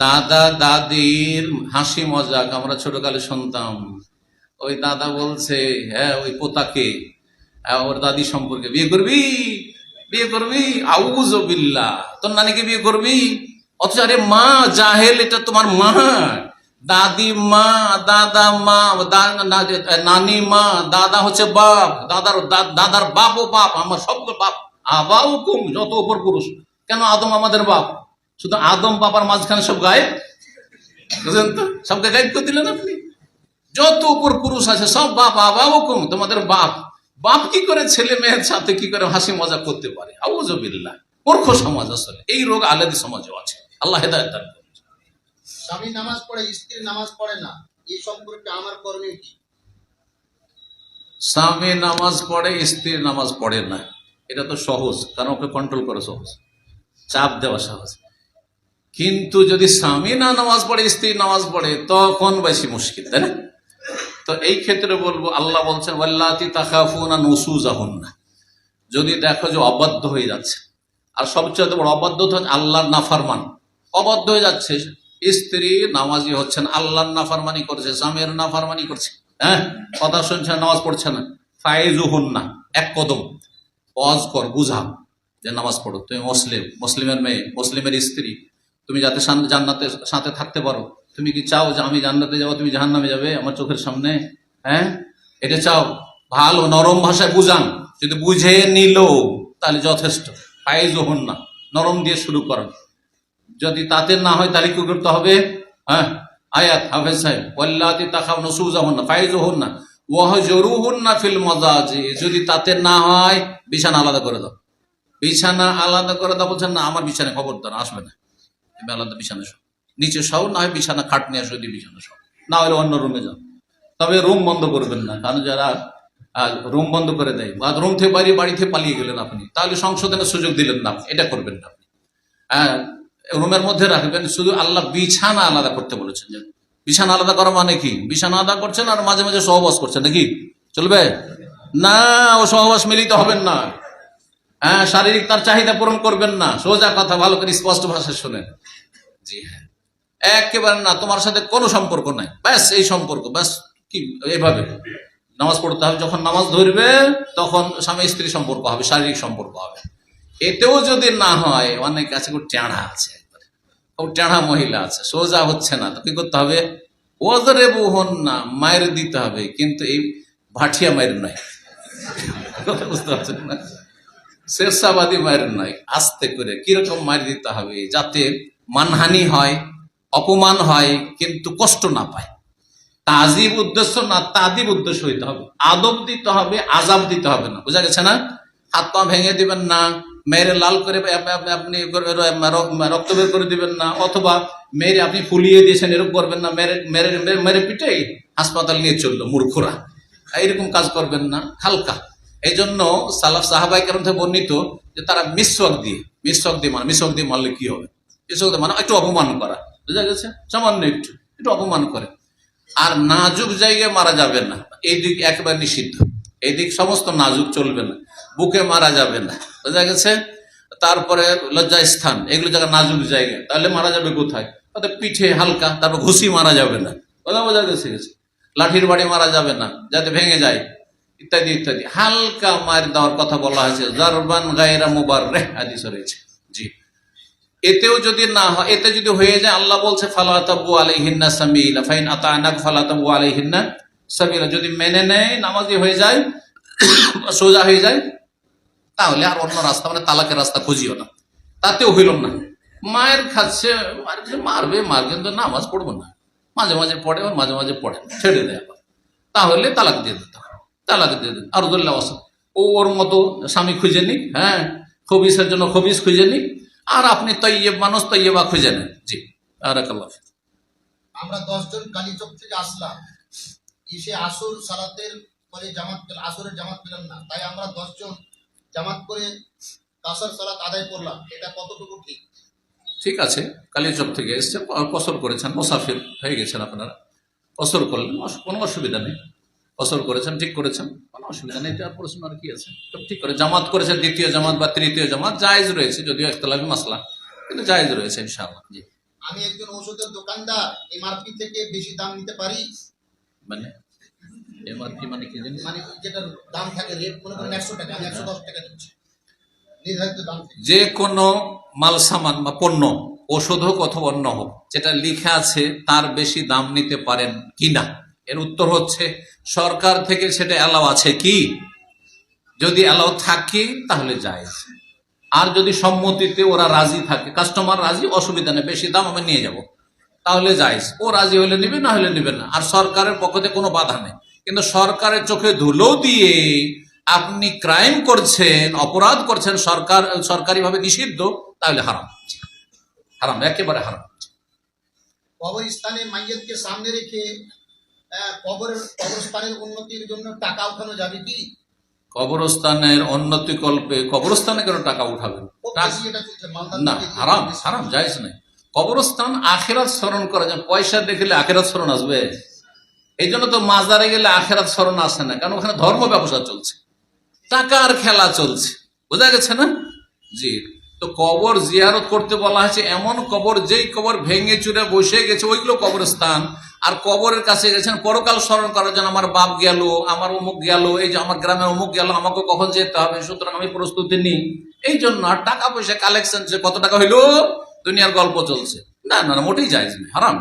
দাদা দাদির হাসি মজাক, আমরা ছোটকালে শুনতাম। ওই দাদা বলছে হ্যাঁ ওই পোতাকে ওর দাদি সম্পর্কে বিয়ে করবি? বিয়ে করবি? আউজ বিল্লা তোর নানিকে বিয়ে করবি? অথচ আরে মা, জাহেল, এটা তোমার মা। দাদি মা, দাদা মা নানি মা, দাদা হচ্ছে বাপ, দাদার দাদার বাপ ও বাপ, আমার সব বাপ। আবাও কুম যত উপর পুরুষ। কেন আদম আমাদের বাপ? শুধু আদম বাবার মাঝখানে সব গায়ে বুঝলেন তো? সবকে গাইড করে দিলেন আপনি। যত উপর পুরুষ আছে সব বাপ আবাও কুম তোমাদের বাপ। বাপ কি করে ছেলে মেয়ের সাথে কি করে হাসি মজা করতে পারে? আউজবিল্লাহ মূর্খ সমাজ আসলে। এই রোগ আলাদি সমাজও আছে। আল্লাহ হেদায়ত দান স্বামী নামাজ পড়ে স্ত্রী নামাজ পড়ে না। এই সম্পর্কে আমার করণীয় কি? স্বামী নামাজ পড়ে স্ত্রী নামাজ পড়ে না। এটা তো সহজ। কারণ ওকে কন্ট্রোল করা সহজ। চাপ দেওয়া সহজ। কিন্তু যদি স্বামী না নামাজ পড়ে, স্ত্রী নামাজ পড়ে, তখন বেশি মুশকিল, তাই না? তো এই ক্ষেত্রে বলব, আল্লাহ বলছেন, ওয়াল্লাতি তাকাফুনা নুসুজাহুন না যদি দেখো যে অবাধ্য হয়ে যাচ্ছে, আর সবচেয়ে বড় অবাধ্য হচ্ছে আল্লাহর নাফারমান। অবাধ্য হয়ে যাচ্ছে, স্ত্রী নামাজি হচ্ছেন, আল্লাহর নাফারমানি করছে, স্বামীর নাফারমানি করছে। হ্যাঁ কথা শুনছে নামাজ পড়ছে না। ফাইজু হন না এক কদম। ওয়াজ কর, বুঝা যে নামাজ পড়ো, তুমি মুসলিম, মুসলিমের মেয়ে, মুসলিমের স্ত্রী। তুমি যাতে জান্নাতের সাথে থাকতে পারো। তুমি কি চাও যে আমি জান্নাতে যাব? তুমি জাহান্নামে যাবে আমার চোখের সামনে হ্যাঁ? এটা চাও। ভালো নরম ভাষায় বুঝান। যদি বুঝে নিল, তাহলে যথেষ্ট। ফাইজ হন না। নরম দিয়ে শুরু করেন। যদি তাতে না হয়, তাহলে কি করতে হবে? হ্যাঁ? আয়াত, হাফেজ সাহেব, ওয়াল্লাতি তাখাও নসুজা হন না, ফাইজ হন না। ওয়াহ জরু হন না ফিল মজাজি। যদি তাতে না হয়, বিছানা আলাদা করে দাও। বিছানা আলাদা করে দাও, বলছেন, না, আমার বিছানা খবরদার, আসবে না। তুমি আলাদা বিছানা সব। নিচে সব না হয় বিছানা, খাট নিয়ে আসো দিয়ে বিছানা সব। না হলে অন্য রুমে যাও। তবে রুম বন্ধ করবেন না, কারণ যারা রুম বন্ধ করে দেয়, বা রুম থেকে বাড়ি বাড়ি থেকে পালিয়ে গেলেন আপনি, তাহলে সংশোধনের সুযোগ দিলেন না এটা করবেন না আপনি। হ্যাঁ রুমের মধ্যে রাখবেন, শুধু আল্লাহ বিছানা আলাদা করতে বলেছেন বিছানা আলাদা করা মানে কি? বিছানা আলাদা করছেন আর মাঝে মাঝে সহবাস করছেন, নাকি? চলবে? না, ও সহবাস মিলিত হবেন না। হ্যাঁ শারীরিক তার চাহিদা পূরণ করবেন না। সোজা কথা, ভালো করে স্পষ্ট ভাষায় শোনেন। জি হ্যাঁ। একেবারে না, তোমার সাথে কোনো সম্পর্ক নাই। ব্যাস, এই সম্পর্ক, ব্যাস, কি, এইভাবে। নামাজ পড়তে হবে, যখন নামাজ ধরবে, তখন স্বামী স্ত্রী সম্পর্ক হবে, শারীরিক সম্পর্ক হবে। এতেও যদি না হয়, অনেক আছে, খুব টেঁড়া আছে। খুব টেঁড়া মহিলা আছে, সোজা হচ্ছে না। তো কি করতে হবে? ওজরে হন না, মায়ের দিতে হবে, কিন্তু এই ভাটিয়া মায়ের নয়। বুঝতে পারছেন না? শেরশাবাদী মায়ের নয় আস্তে করে কীরকম মায়ের দিতে হবে যাতে মানহানি হয়, অপমান হয়, কিন্তু কষ্ট না পায়। তাজিব উদ্দেশ্য না তাদিব উদ্দেশ্য হইতে হবে। আদব দিতে হবে, আজাব দিতে হবে না। বুঝা গেছে না? হাত পা ভেঙে দিবেন না, মেরে লাল করে আপ- আপ- আপনি রক্ত বের করে দিবেন না, অথবা মেরে আপনি ফুলিয়ে দিয়েছেন, এরকম করবেন না, মেরে মেরে মেরে- মেরে পিটে হাসপাতাল নিয়ে চলল মূর্খরা। এইরকম কাজ করবেন না, হালকা। এই জন্য সালাফ সাহাবাই থেকে বর্ণিত যে তারা মিসওয়াক দিয়ে মিসওয়াক দিয়ে মানে মিসওয়াক দিয়ে মারলে কি হবে? মিসওয়াক দিয়ে মানে একটু অপমান করা। বুঝা গেছে? সামান্য একটু একটু অপমান করে। আর নাজুক জায়গায় মারা যাবে না। এই দিক একেবারে নিষিদ্ধ। এই দিক সমস্ত নাজুক চলবে না। বুকে মারা যাবে না। বোঝা গেছে? তারপরে লজ্জা স্থান, এগুলো জায়গা নাজুক জায়গা, তাহলে মারা যাবে কোথায়? তাদের পিঠে হালকা, তারপর ঘুষি মারা যাবে না। কথা বোঝা গেছে? লাঠির বাড়ি মারা যাবে না, যাতে ভেঙে যায়। ইত্যাদি ইত্যাদি। হালকা মার দেওয়ার কথা বলা হয়েছে। জারবান গায়রা মুবার রেহ হাদিস রয়েছে। জি। এতেও যদি না হয়, এতে যদি হয়ে যায়, আল্লাহ বলছে ফালাতাবু আলাইহিন্না সাবিলা। ফাইন আতানাক ফালাতাবু আলাইহিন্না সাবিলা। যদি মেনে নেয়, নামাজি হয়ে যায়, সোজা হয়ে যায়, তাহলে আর অন্য রাস্তা মানে তালাকের রাস্তা খুঁজিও না। তাতেও হইল না। মায়ের খাচ্ছে মারবে, মার, কিন্তু নামাজ পড়ব না। মাঝে মাঝে পড়ে মাঝে মাঝে পড়ে ছেড়ে দেয় আবার। তাহলে তালাক দিয়ে দিতে হবে। তালাক দিয়ে দিতে আরদুল্লাহ ওয়াসাল ও ওর মতো স্বামী খুঁজে নিক হ্যাঁ? খবিসের জন্য খবিস খুঁজে নিক। আর আপনি তৈয়ব মানুষ তৈয়বা খুঁজে নেন। জি। আর আমরা দশজন কালীচক থেকে আসলাম। এসে আসর সালাতের পরে জামাত আসরের জামাত পেলাম না। তাই আমরা দশজন জামাত করে কাসর সালাত আদায় করলাম। এটা কতটুকু ঠিক? ঠিক আছে। কালীচক থেকে এসছে কসর করেছেন। মোসাফির হয়ে গেছেন আপনারা। কসর করলেন কোনো অসুবিধা নেই। কসর করেছেন ঠিক করেছেন। কোনো অসুবিধা নেই এটা প্রশ্ন আর কি আছে? সব ঠিক করে জামাত করেছেন দ্বিতীয় জামাত বা তৃতীয় জামাত জায়েজ রয়েছে যদিও একতলাফি মাসলা কিন্তু জায়েজ রয়েছে ইনশাআল্লাহ। জি। আমি একজন ওষুধের দোকানদার এমআরপি থেকে বেশি দাম নিতে পারি? মানে? এমআরপি মানে কি জানিস মানে যেটার দাম থাকে রেট মনে করেন একশো টাকা আমি একশো দশ টাকা দিচ্ছি। নির্ধারিত দাম থেকে। যে কোনো মাল সামান বা পণ্য ওষুধ হোক অথবা অন্য হোক যেটা লিখে আছে তার বেশি দাম নিতে পারেন কি না এর উত্তর হচ্ছে, সরকার থেকে সেটা অ্যালাও আছে কি? যদি অ্যালাও থাকে, তাহলে যায়। আর যদি সম্মতিতে ওরা রাজি থাকে কাস্টমার রাজি, অসুবিধা নেই, বেশি দাম আমি নিয়ে যাব। তাহলে যাইজ ও রাজি হলে নিবে, না হলে নিবে না। আর সরকারের পক্ষ কোনো বাধা নেই। কিন্তু সরকারের চোখে ধুলো দিয়ে আপনি ক্রাইম করছেন, অপরাধ করছেন, সরকার, সরকারিভাবে নিষিদ্ধ, তাহলে হারাম। হারাম, একেবারে হারাম। কবরস্থানে সামনে রেখে আহ, কবর কবরস্থানের উন্নতির জন্য টাকা উঠানো যাবে কি? কবরস্থানের উন্নতি কল্পে কবরস্থানে কেন টাকা উঠাবেন? না হারাম হারাম যাইজ নাই কবরস্থান আখেরাত স্মরণ করা যায়। পয়সা দেখলে আখেরাত স্মরণ আসবে। এই জন্য তো মাজারে গেলে আখেরাত স্মরণ আসে না। কারণ ওখানে ধর্ম ব্যবসা চলছে। টাকার খেলা চলছে। বোঝা গেছে না? জি। তো কবর জিয়ারত করতে বলা হয়েছে, এমন কবর যেই কবর ভেঙে চুরে বসে গেছে, ওইগুলো কবরস্থান। আর কবরের কাছে গেছেন, পরকাল স্মরণ করার জন্য আমার বাপ গেল, আমার অমুক গেল, এই যে আমার গ্রামে অমুক গেল, আমাকে কখন যেতে হবে, সুতরাং আমি প্রস্তুতি নিই। এই জন্য আর টাকা পয়সা কালেকশন যে কত টাকা হইল, দুনিয়ার গল্প চলছে। না না মোটেই যায় হারাম।